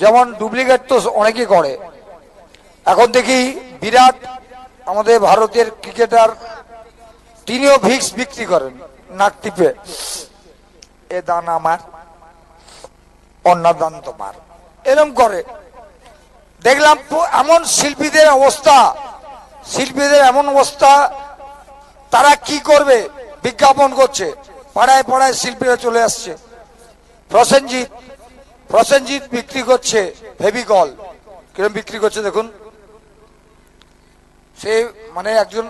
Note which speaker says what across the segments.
Speaker 1: যেমন ডুপ্লিকেট তো অনেকে করে। এখন দেখি বিরাট আমাদের ভারতের ক্রিকেটার, তিনিও ভিক্স বিক্রি করেন নাক টিপে। এ দান আমার অন্যদান তোমার। এরম করে। দেখলাম এমন শিল্পীদের অবস্থা, শিল্পীদের এমন অবস্থা, তারা কি করবে? বিজ্ঞাপন করছে, পাড়ায় পাড়ায় শিল্পীরা চলে আসছে। প্রসেনজিৎ প্রসেনজিৎ বিক্রি করছে ফেভিকল। কিরম বিক্রি করছে দেখুন। সে মানে একজন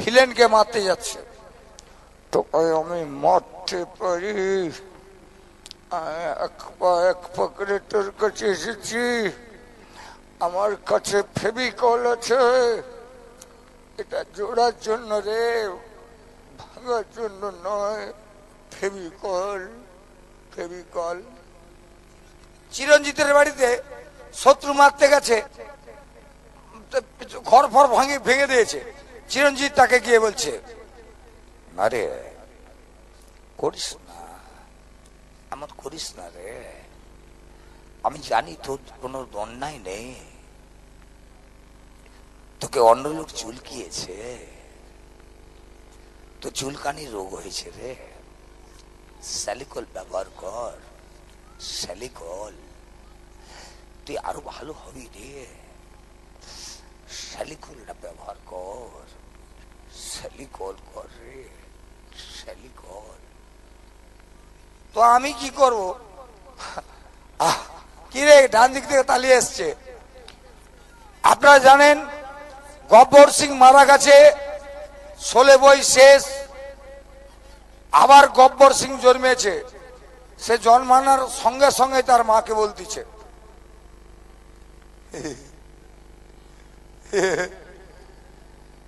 Speaker 1: ভিলেনকে মারতে যাচ্ছে। তো আমি মারতে পারি। এক পা এক পকেটে তোর কাছে এসেছি। আমার কাছে ফেভিকল আছে। এটা জোড়ার জন্য রে, ভাঙার জন্য নয়। ফেভিকল ফেভিকল। চিরঞ্জিতের বাড়িতে শত্রু মারতে গেছে, ঘর ফর ভাঙে, ভেঙে দিয়েছে। চিরঞ্জিত তাকে গিয়ে বলছে, আরে, করিস না, এমন করিস না রে। আমি জানি তোর কোনো অন্যায় নেই। তোকে অন্য লোক চুলকিয়েছে। তো চুলকানি রোগ হয়েছে রে। স্যালিকল ব্যবহার কর। স্যালিকল তুই আরও ভালো হবি রে। স্যালিকলটা ব্যবহার কর। স্যালিকল কর রে। স্যালিকল তো আমি কি করব? কি রে, ডান দিক থেকে তালিয়ে এসছে। আপনারা জানেন, গব্বর সিং মারা গেছে, ষোলে বই শেষ, আবার গব্বর সিং জন্মেছে। সে জন্মানোর সঙ্গে সঙ্গে তার মাকে বলতেছে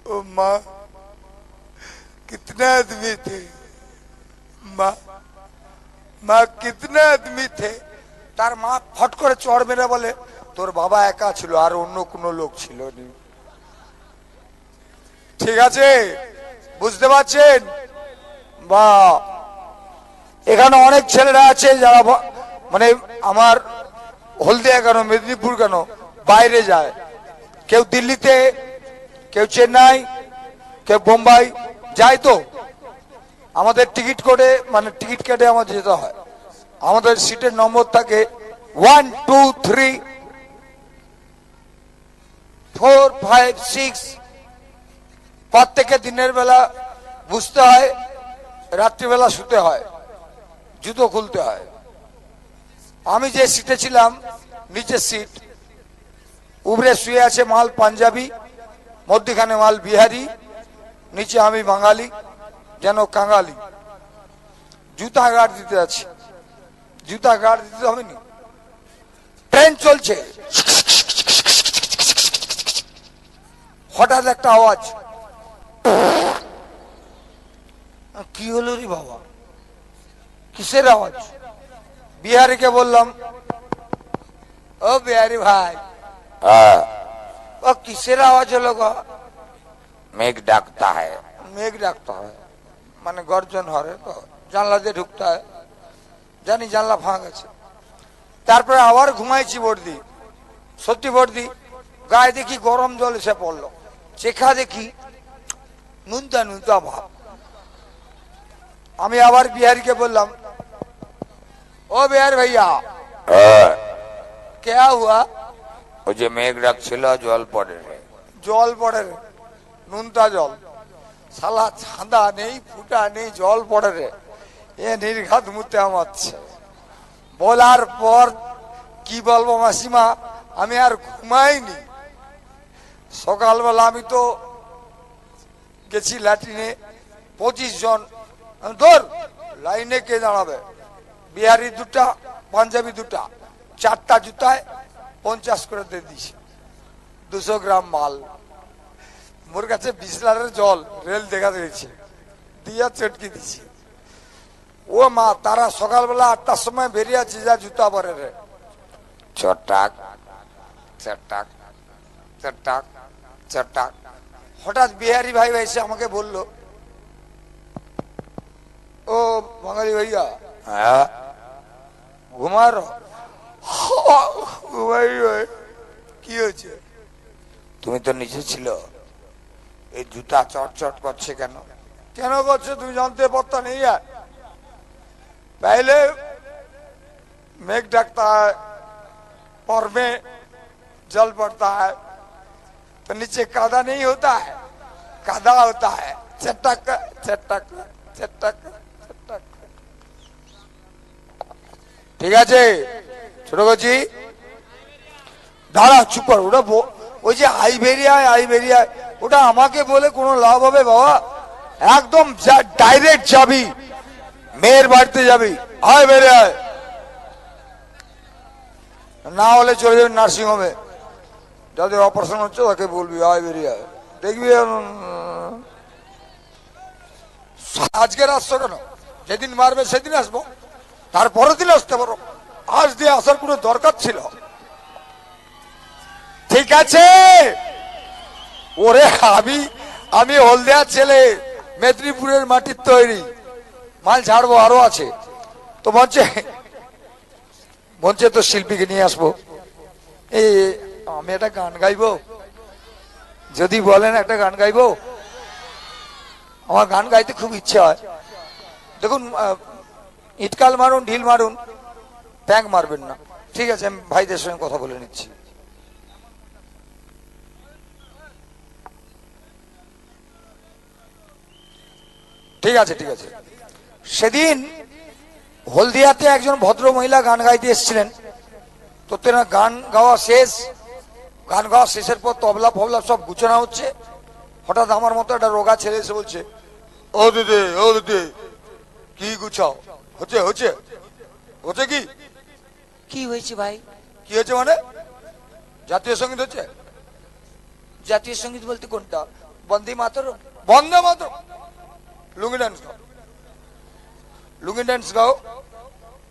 Speaker 1: ओ माँ कितने आदमी थे माँ মা কিতনে আদমি থে তার মা ফট করে চড় মেরে বলে তোর বাবা একা ছিল আর অন্য কোনো লোক ছিল নি ঠিক আছে বুঝতে পারছেন বা এখানে অনেক ছেলেরা আছে যারা মানে আমার হলদিয়া কেন, মেদিনীপুর কেন, বাইরে যায়। কেউ দিল্লিতে, কেউ চেন্নাই, কেউ বোম্বাই, যায় তো। আমাদের টিকিট করে মানে টিকিট কেটে আমাদের যেতে হয়। আমাদের সিটের নম্বর থাকে one, two, three, four, five, six. প্রত্যেকে দিনের বেলা বুঝতে হয়, রাত্রিবেলা শুতে হয়। জুতো খুলতে হয়। আমি যে সিটে ছিলাম, নিচের সিট উপরে শুয়ে আছে মাল পাঞ্জাবি, মধ্যখানে মাল বিহারি, নিচে আমি বাঙালি, যেন কাঙালি। জুতা গাড় দিতে আছে। জুতা গাড় দিতে হবে নি ট্রেন চলছে। হঠাৎ একটা আওয়াজ। কি হলো রে বাবা? কিসের আওয়াজ? বিহারিকে বললাম ও বিহারি ভাই ও কিসের আওয়াজ হলো গো?
Speaker 2: মেঘ ডাকতা হয়।
Speaker 1: মেঘ ডাকতে হয় মানে গর্জন হরে তো জানলা দিয়ে ঢুকতে হয় জানি জানলা ফাঁক আছে তারপরে আবার ঘুমাইছি বর্দি সত্যি বর্দি গায়ে দেখি গরম জল এসে পড়ল চেখা দেখি নুনতা নুনতা ভাব। আমি আবার বিহারিকে বললাম ও বিহার ভাইয়া কে হুয়া
Speaker 2: ওই যে মেঘ ডাকছিল জল পড়ে
Speaker 1: জল পড়ে রে নুনতা জল শালা ছাঁদা নেই ফুটা নেই জল পড়ে রে এ নির্ঘাত মুতে আমাচ্ছে বলার পর কি বলব মাসিমা আমি আর ঘুমাইনি সকালবেলা আমি তো গেছি ল্যাট্রিনে পঁচিশ জন ধর লাইনে কে দাঁড়াবে বিহারি দুটা পাঞ্জাবি দুটা চারটা জুতায় পঞ্চাশ করে দিয়ে দিয়েছি। দুশো গ্রাম মাল। মোর কাছে বিসলারের জল রেল দেখা দিয়েছে। দিয়া চটকি দিছি ও মা তারা সকালবেলা আটটার সময় বেরিয়ে আছে যা জুতা পরে রে।
Speaker 2: চটাক চটাক চটাক চটাক
Speaker 1: হঠাৎ বিহারি ভাই এসে আমাকে বলল ও বাঙালি ভাইয়া ঘুমার ও, ভাই, ভাই, কি হয়েছে
Speaker 2: তুমি তো নিচে ছিল এই জুতা চট চট করছে কেন
Speaker 1: কেন করছে তুমি জানতে পারতা नहीं है पहले मेघ ढकता है और में जल पड़ता है तो नीचे कादा नहीं होता है कादा होता है चटक चटक चटक चटक ঠিক আছে? ছোট কচি? দাঁড়া চুপ কর। ওটা ওই যে আইবেরিয়ায় আইবেরিয়ায় ওটা আমাকে বলে কোনো লাভ হবে বাবা? একদম ডাইরেক্ট যাবি। মেয়ের বাড়িতে যাবি। আয় বেরিয়ে আয়। না হলে চলে যাবি নার্সিং হোমে যাদের অপারেশন হচ্ছে তাকে বলবি আয় বেরিয়ে আয়। দেখবি উম, আজকের আসছো কেন? যেদিন মারবে সেদিন আসব। তারপরের দিন আসতে পারো। আজ দিয়ে আসার কোনো দরকার ছিল? ঠিক আছে। ওরে, আমি আমি হলদিয়া ছেলে, মেদিনীপুরের মাটির তৈরি। মাল ছাড়বো আরও আছে। তো মঞ্চে মঞ্চে তো শিল্পীকে নিয়ে আসব। এই আমি একটা গান গাইবো? যদি বলেন একটা গান গাইবো? আমার গান গাইতে খুব ইচ্ছে হয়। দেখুন ইটকাল মারুন, ঢিল মারুন, প্যাং মারবেন না। ঠিক আছে, আমি ভাইদের সঙ্গে কথা বলে নিচ্ছি। ঠিক আছে ঠিক আছে। সেদিন হলদিয়াতে একজন ভদ্র মহিলা গান গাইতে এসেছিলেন। তো তেনা গান গাওয়া শেষ, গান গাওয়া শেষের পর তবলা ফবলা সব গুছানো হচ্ছে। হঠাৎ আমার মতো একটা রোগা ছেলে এসে বলছে, ও দিদি ও দিদি, কি গুছাও? হচ্ছে হচ্ছে। হচ্ছে কি?
Speaker 3: কি হয়েছে ভাই?
Speaker 1: কি হচ্ছে মানে? জাতীয় সংগীত হচ্ছে?
Speaker 3: জাতীয় সংগীত বলতে কোনটা? বন্দে মাতরম?
Speaker 1: বন্দে মাত্র লুঙ্গি ডান্স গাও। লুঙ্গি ডান্স গাও।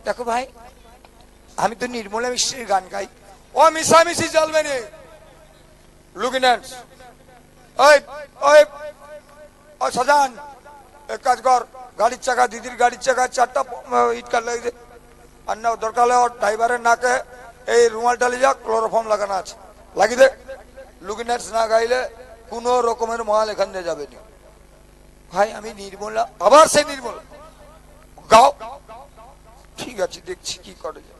Speaker 3: দেখো ভাই আমি তো নির্মলা মিশ্রের গান গাই।
Speaker 1: ও মিশামিশি চলবে নি। লুঙ্গি ডান্স ওই ওই ও সাজান এক কাজ কর। গাড়ির চাকা, দিদির গাড়ির চাকা, চারটা প- ইট কাট লেগেছে আর না দরকার হলে ওর ড্রাইভারের নাকে এই রুমাল ডালি যা ক্লোরোফর্ম লাগানো আছে। লাগিয়ে দে। লুঙ্গি না গাইলে কোনো রকমের মাল এখান দিয়ে যাবে না।
Speaker 3: ভাই, আমি নির্মলা
Speaker 1: আবার সে নির্মল। গাও। ঠিক আছে, দেখছি কি করে যায়।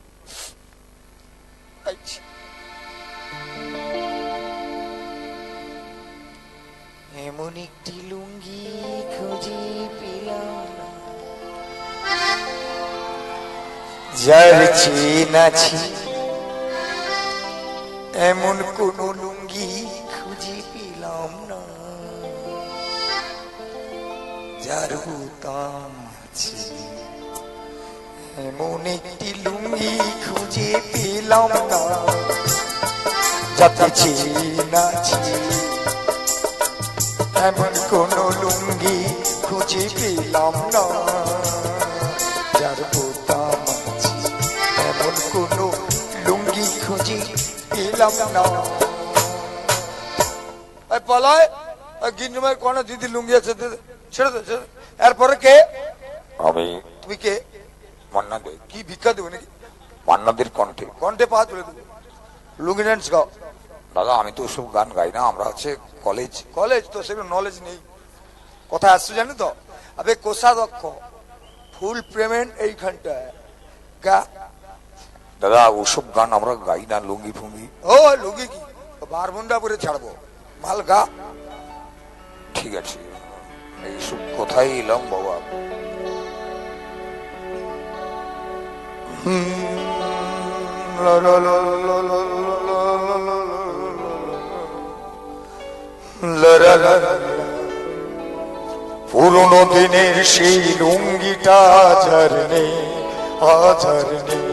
Speaker 3: এমন একটি লুঙ্গি খুঁজে পেলাম।
Speaker 1: যার চেন আছি, এমন কোন লুঙ্গি
Speaker 3: খুঁজে পেলাম না।
Speaker 1: যার বোতাম আছে, এমন একটি লুঙ্গি খুঁজে পেলাম না। যাতে চেন আছে এমন কোন লুঙ্গি খুঁজে পেলাম না। যার বোতাম আছে এমন কোন লুঙ্গি খুঁজে পেলাম না। পলায় গিন্নমের কোন দিদি লুঙ্গি আছে ছেড়ে দে। এরপরে কে?
Speaker 2: আমি।
Speaker 1: তুমি কে?
Speaker 2: মান্না দে
Speaker 1: কি ভিক্ষা দেবে নাকি?
Speaker 2: মান্নাদের কণ্ঠে।
Speaker 1: কণ্ঠে পা তুলে দেবে। লুঙ্গি ডান্স গাও।
Speaker 2: দাদা, আমি তো ওসব গান গাই না, আমরা হচ্ছে কলেজ
Speaker 1: কলেজ তো সেগুলো নলেজ নেই। কোথায় আসছো জানি তো? আবে কোষাধ্যক্ষ ফুল পেমেন্ট এইখানটায়। গা।
Speaker 2: দাদা, ওসব গান আমরা গাই না, লুঙ্গি ফুঙ্গি।
Speaker 1: ও, লুঙ্গি কি? বারমুন্ডা করে ছাড়বো। মাল গা।
Speaker 2: ঠিক আছে। এইসব কোথায় এলাম বাবা?
Speaker 1: পুরনো দিনের সেই লুঙ্গিটা আজার নেই আজার নেই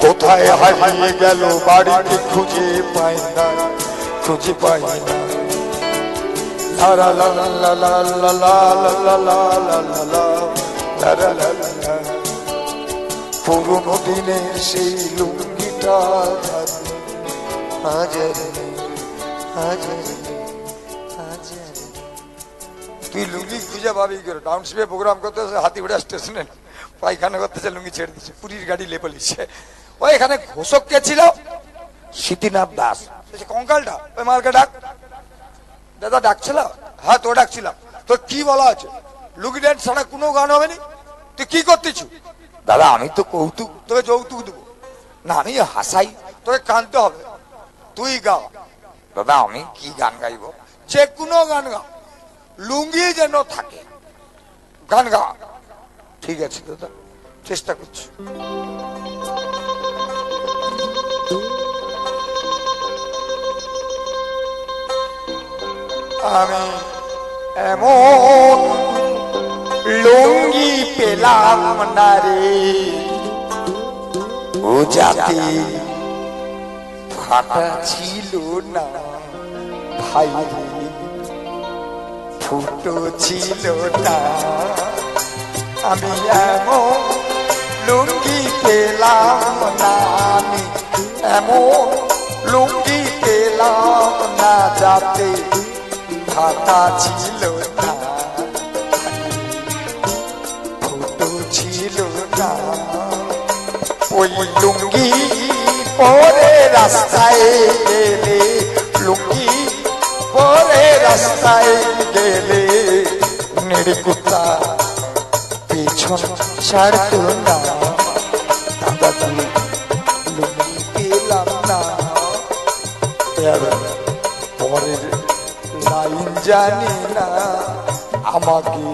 Speaker 1: কোথায় হারিয়ে গেল বাড়িতে খুঁজে পাই না খুঁজে পাই না। পুরনো দিনের সেই লুঙ্গিটা আজার নেই, তুই লুঙ্গি খুঁজে পাবি করে? টাউনশিপে প্রোগ্রাম করতে হাতি ঘোড়া স্টেশনে পায়খানা করতেছে লুঙ্গি ছেড়ে দিচ্ছে পুরীর গাড়ি লেপে লিচ্ছে ওই এখানে ঘোষক কে ছিল?
Speaker 2: সীতিনাথ দাস।
Speaker 1: কঙ্কালটা ওই মালকে ডাক। দাদা ডাকছিল? হ্যাঁ তো ডাকছিলাম। তো কি বলা আছে লুকি ড্যান্স ছাড়া কোনো গান হবে নি? তুই কি করতেছ?
Speaker 2: দাদা আমি তো কৌতুক
Speaker 1: তোকে যৌতুক দেবো।
Speaker 2: না আমি হাসাই।
Speaker 1: তোকে কানতে হবে। তুই গা
Speaker 2: দাদা, আমি কি গান গাইবো?
Speaker 1: যে কোনো গান গা লুঙ্গি যেন থাকে। গান গা
Speaker 2: ঠিক আছে, দাদা।
Speaker 1: চেষ্টা করছি। আমি এমন লুঙ্গি পেলাম না রে।
Speaker 2: ও জাতি
Speaker 1: ফাটা ছিল না। ভাই ফুটো ছিল না। আমি এমন লুঙ্গি পেলাম না। আমি এমন লুঙ্গি পেলাম না, যাতে ফাটা ছিল না। ফুটো ছিল না। ওই লুঙ্গি পরে রাস্তায় গেলে লুঙ্গি পরে রাস্তায় গেলে নিড়কুতা পেছন ছাড়তো না। দাদা তুমি লুঙ্গি পেলাম না। পরের লাইন জানি না, আমাকে